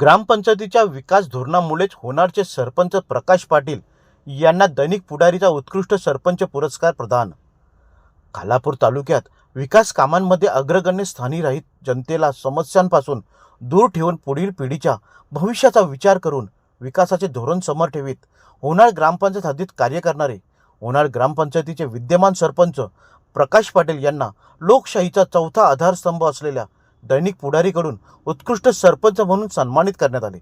ग्रामपंचायतीच्या विकास धोरणामुळेच होणारचे सरपंच प्रकाश पाटील यांना दैनिक पुढारीचा उत्कृष्ट सरपंच पुरस्कार प्रदान. खालापूर तालुक्यात विकास कामांमध्ये अग्रगण्य स्थानी राहीत जनतेला समस्यांपासून दूर ठेवून पुढील पिढीच्या भविष्याचा विचार करून विकासाचे धोरण समोर ठेवीत होणार ग्रामपंचायत हद्दीत कार्य करणारे होणार ग्रामपंचायतीचे विद्यमान सरपंच प्रकाश पाटील यांना लोकशाहीचा चौथा आधारस्तंभ असलेल्या दैनिक पुढारीकडून उत्कृष्ट सरपंच म्हणून सन्मानित करण्यात आले.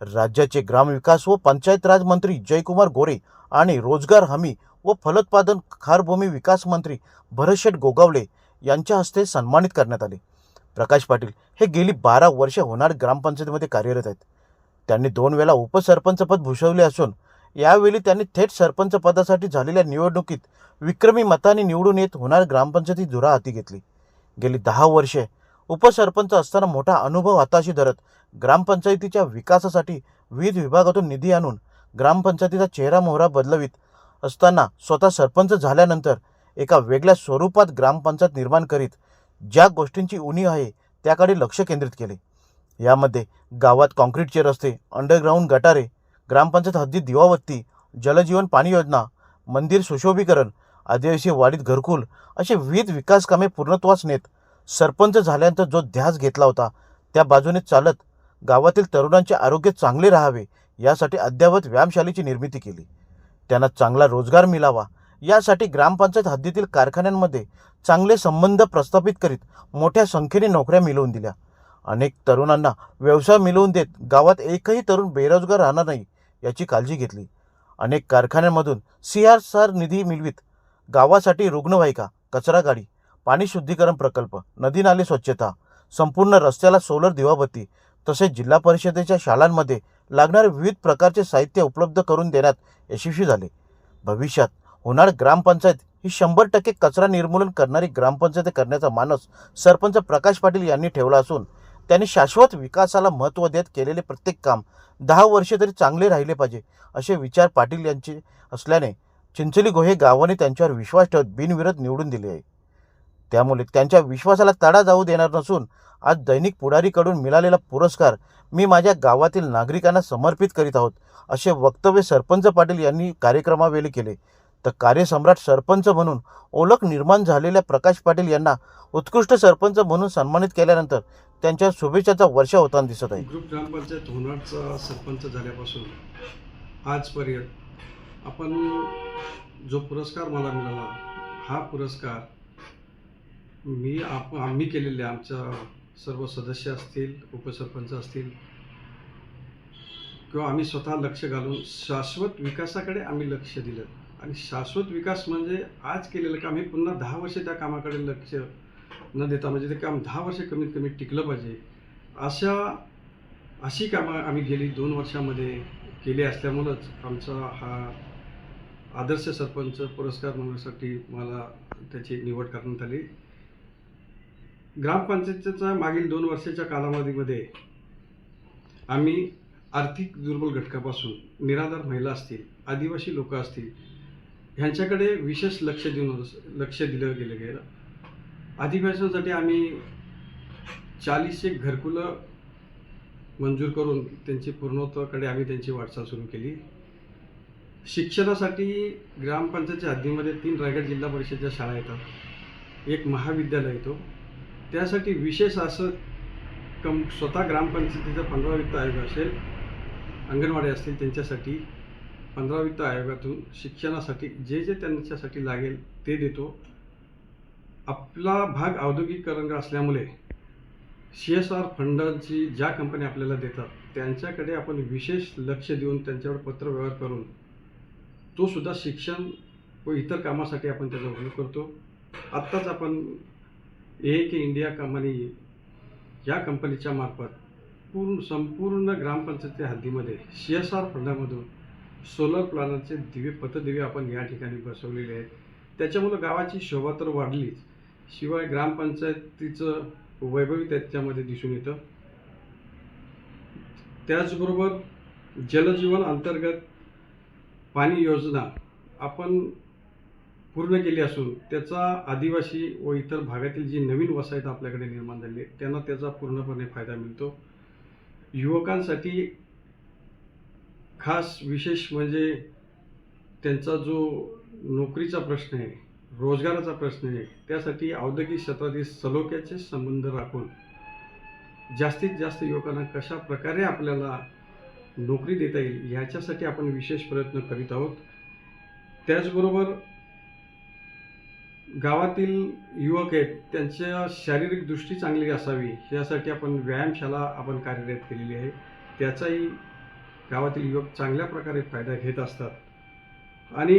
राज्याचे ग्रामविकास व पंचायत राज मंत्री जयकुमार गोरे आणि रोजगार हमी व फलोत्पादन खारभूमी विकास मंत्री भरतशेठ गोगावले यांच्या हस्ते सन्मानित करण्यात आले. प्रकाश पाटील हे गेली बारा वर्ष होणार ग्रामपंचायतीमध्ये कार्यरत आहेत. त्यांनी दोन वेळा उपसरपंचपद भूषवले असून यावेळी त्यांनी थेट सरपंच पदासाठी झालेल्या निवडणुकीत विक्रमी मताने निवडून येत होणार ग्रामपंचायती धुरा हाती घेतली. गेली दहा वर्षे उपसरपंच असताना मोठा अनुभव हाताशी धरत ग्रामपंचायतीच्या विकासासाठी विविध विभागातून निधी आणून ग्रामपंचायतीचा चेहरा मोहरा बदलवीत असताना स्वतः सरपंच झाल्यानंतर एका वेगळ्या स्वरूपात ग्रामपंचायत निर्माण करीत ज्या गोष्टींची उणी आहे त्याकडे लक्ष केंद्रित केले. यामध्ये गावात काँक्रीटचे रस्ते अंडरग्राऊंड गटारे ग्रामपंचायत हद्दीत दिवाबत्ती जलजीवन पाणी योजना मंदिर सुशोभीकरण आदिवासी वाडीत घरकुल असे विविध विकास कामे पूर्णत्वास नेत सरपंच झाल्यानंतर जो ध्यास घेतला होता त्या बाजूने चालत गावातील तरुणांचे आरोग्य चांगले राहावे यासाठी अद्ययावत व्यायामशालेची निर्मिती केली. त्यांना चांगला रोजगार मिळावा यासाठी ग्रामपंचायत हद्दीतील कारखान्यांमध्ये चांगले संबंध प्रस्थापित करीत मोठ्या संख्येने नोकऱ्या मिळवून दिल्या. अनेक तरुणांना व्यवसाय मिळवून देत गावात एकही तरुण बेरोजगार राहणार नाही याची काळजी घेतली. अनेक कारखान्यांमधून सी आर सार निधी मिळवीत. गावासाठी रुग्णवाहिका कचरा गाडी पाणी शुद्धीकरण प्रकल्प नदी नाले स्वच्छता संपूर्ण रस्त्याला सोलर दिवाबत्ती तसेच जिल्हा परिषदेच्या शाळांमध्ये लागणारे विविध प्रकारचे साहित्य उपलब्ध करून देण्यात यशस्वी झाले. भविष्यात होणार ग्रामपंचायत ही शंभर टक्के कचरा निर्मूलन करणारी ग्रामपंचायत करण्याचा मानस सरपंच प्रकाश पाटील यांनी ठेवला असून त्यांनी शाश्वत विकासाला महत्त्व देत केलेले प्रत्येक काम दहा वर्षे तरी चांगले राहिले पाहिजे असे विचार पाटील यांचे असल्याने चिंचली गोहे गावाने त्यांच्यावर विश्वास ठेवत बिनविरोध निवडून दिले आहे. त्यामुळे त्यांच्या विश्वासाला तडा जाऊ देणार नसून आज दैनिक पुढारीकडून मिळालेला पुरस्कार मी माझ्या गावातील नागरिकांना समर्पित करीत आहोत असे वक्तव्य सरपंच पाटील यांनी कार्यक्रमावेळी केले. तर कार्यसम्राट सरपंच म्हणून ओळख निर्माण झालेल्या प्रकाश पाटील यांना उत्कृष्ट सरपंच म्हणून सन्मानित केल्यानंतर त्यांच्या शुभेच्छाचा वर्षा होताना दिसत आहे. ग्रुप ग्रामपंचायत होणारचा सरपंच झाल्यापासून आजपर्यंत आपण जो पुरस्कार मला मिळाला हा पुरस्कार मी आप आम्ही केलेले आमच्या सर्व सदस्य असतील उपसरपंच असतील किंवा आम्ही स्वतः लक्ष घालून शाश्वत विकासाकडे आम्ही लक्ष दिलं. आणि शाश्वत विकास म्हणजे आज केलेलं काम हे पुन्हा दहा वर्ष त्या कामाकडे लक्ष न देता म्हणजे ते काम दहा वर्ष कमीत कमी टिकलं पाहिजे. अशा अशी कामं आम्ही गेली दोन वर्षामध्ये केली असल्यामुळंच आमचा हा आदर्श सरपंच पुरस्कार मिळवण्यासाठी मला त्याची निवड करण्यात आली. ग्रामपंचायतीच्या मागील दोन वर्षाच्या कालावधीमध्ये आम्ही आर्थिक दुर्बल घटकापासून निराधार महिला असतील आदिवासी लोक असतील ह्यांच्याकडे विशेष लक्ष देऊन लक्ष दिलं गेलं गेलं. आदिवासींसाठी आम्ही चाळीसशे घरकुलं मंजूर करून त्यांची पूर्णत्वाकडे आम्ही त्यांची वाटचाल सुरू केली. शिक्षणासाठी ग्रामपंचायतच्या हद्दीमध्ये तीन रायगड जिल्हा परिषदच्या शाळा येतात. एक महाविद्यालय येतो. त्यासाठी विशेष असं कम स्वतः ग्रामपंचायतीचा पंधरा वित्त आयोग असेल अंगणवाडी असतील त्यांच्यासाठी पंधरा वित्त आयोगातून शिक्षणासाठी जे जे त्यांच्यासाठी लागेल ते देतो. आपला भाग औद्योगिकरण असल्यामुळे सी एस आर फंडांची ज्या कंपन्या आपल्याला देतात त्यांच्याकडे आपण विशेष लक्ष देऊन त्यांच्यावर पत्रव्यवहार करून तो सुद्धा शिक्षण व इतर कामासाठी आपण त्याचा उपयोग करतो. आत्ताच आपण एक इंडिया कंपनी या कंपनीच्या मार्फत पूर्ण संपूर्ण ग्रामपंचायती हद्दीमध्ये सी एस आर फंडामधून सोलर प्लॅनरचे दिवे पथदिवे आपण या ठिकाणी बसवलेले आहेत. त्याच्यामुळं गावाची शोभा तर वाढलीच. शिवाय ग्रामपंचायतीचं वैभवी त्याच्यामध्ये दिसून येतं. त्याचबरोबर जलजीवन अंतर्गत पाणी योजना आपण पूर्ण केली असून त्याचा आदिवासी व इतर भागातील जी नवीन वसाहत आपल्याकडे निर्माण झाली आहे त्यांना त्याचा पूर्णपणे फायदा मिळतो. युवकांसाठी खास विशेष म्हणजे त्यांचा जो नोकरीचा प्रश्न आहे रोजगाराचा प्रश्न आहे त्यासाठी औद्योगिक क्षेत्रातील सलोख्याचे संबंध राखून जास्तीत जास्त युवकांना कशा प्रकारे आपल्याला नोकरी देता येईल ह्याच्यासाठी आपण विशेष प्रयत्न करीत आहोत. त्याचबरोबर गावातील युवक आहेत त्यांच्या शारीरिक दृष्टी चांगली असावी यासाठी आपण व्यायामशाला आपण कार्यरत केलेली आहे. त्याचाही गावातील युवक चांगल्या प्रकारे फायदा घेत असतात. आणि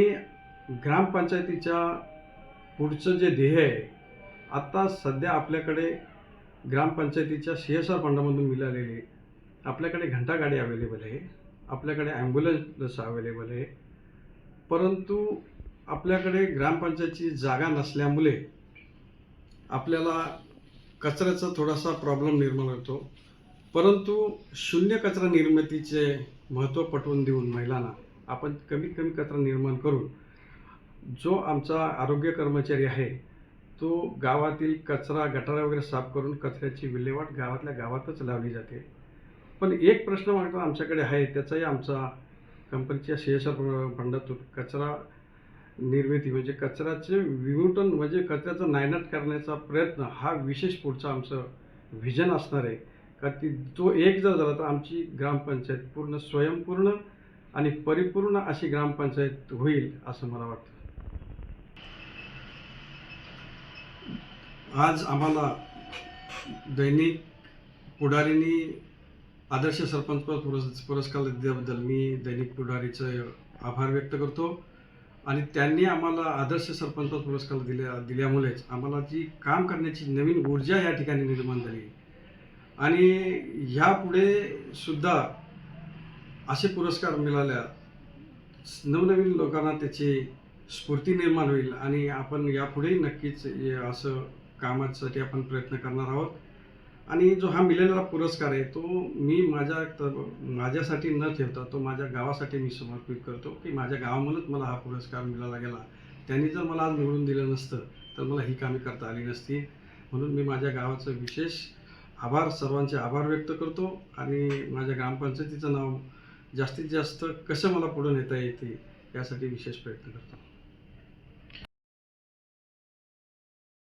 ग्रामपंचायतीच्या पुढचं जे ध्येय आहे आत्ता सध्या आपल्याकडे ग्रामपंचायतीच्या सी एस आर फंडामधून मिळालेले आपल्याकडे घंटागाडी अवेलेबल आहे आपल्याकडे ॲम्ब्युलन्स अवेलेबल आहे. परंतु आपल्याकडे ग्रामपंचायतची जागा नसल्यामुळे आपल्याला कचऱ्याचा थोडासा प्रॉब्लेम निर्माण होतो. परंतु शून्य कचरा निर्मितीचे महत्त्व पटवून देऊन महिलांना आपण कमीत कमी कचरा निर्माण करून जो आमचा आरोग्य कर्मचारी आहे तो गावातील कचरा गटारा वगैरे साफ करून कचऱ्याची विल्हेवाट गावातल्या गावातच लावली जाते. पण एक प्रश्न मात्र आमच्याकडे आहे त्याचाही आमचा कंपनीच्या सी एस आर फंडातून कचरा निर्मिती म्हणजे कचऱ्याचे विघटन म्हणजे कचऱ्याचं नायनाट करण्याचा प्रयत्न हा विशेष पुढचा आमचं व्हिजन असणार आहे. का ती तो एक जर झाला तर आमची ग्रामपंचायत पूर्ण स्वयंपूर्ण आणि परिपूर्ण अशी ग्रामपंचायत होईल असं मला वाटतं. आज आम्हाला दैनिक पुढारीनी आदर्श सरपंच पुरस् पुरस्कार दिल्याबद्दल मी दैनिक पुढारीचं आभार व्यक्त करतो. आणि त्यांनी आम्हाला आदर्श सरपंच पुरस्कार दिल्या दिल्यामुळेच आम्हाला जी काम करण्याची नवीन ऊर्जा या ठिकाणी निर्माण झाली. आणि ह्यापुढे सुद्धा असे पुरस्कार मिळाल्या नवनवीन लोकांना त्याची स्फूर्ती निर्माण होईल आणि आपण यापुढेही नक्कीच असं कामासाठी आपण प्रयत्न करणार आहोत. आणि जो हा मिळालेला पुरस्कार आहे तो मी माझ्या तर माझ्यासाठी न ठेवता तो माझ्या गावासाठी मी समर्पित करतो की माझ्या गावामधूनच मला हा पुरस्कार मिळाला गेला. त्यांनी जर मला आज निवडून दिलं नसतं तर मला ही कामे करता आली नसती. म्हणून मी माझ्या गावाचं विशेष आभार सर्वांचे आभार व्यक्त करतो आणि माझ्या ग्रामपंचायतीचं नाव जास्तीत जास्त कसं मला पुढे नेता येते यासाठी विशेष प्रयत्न करतो.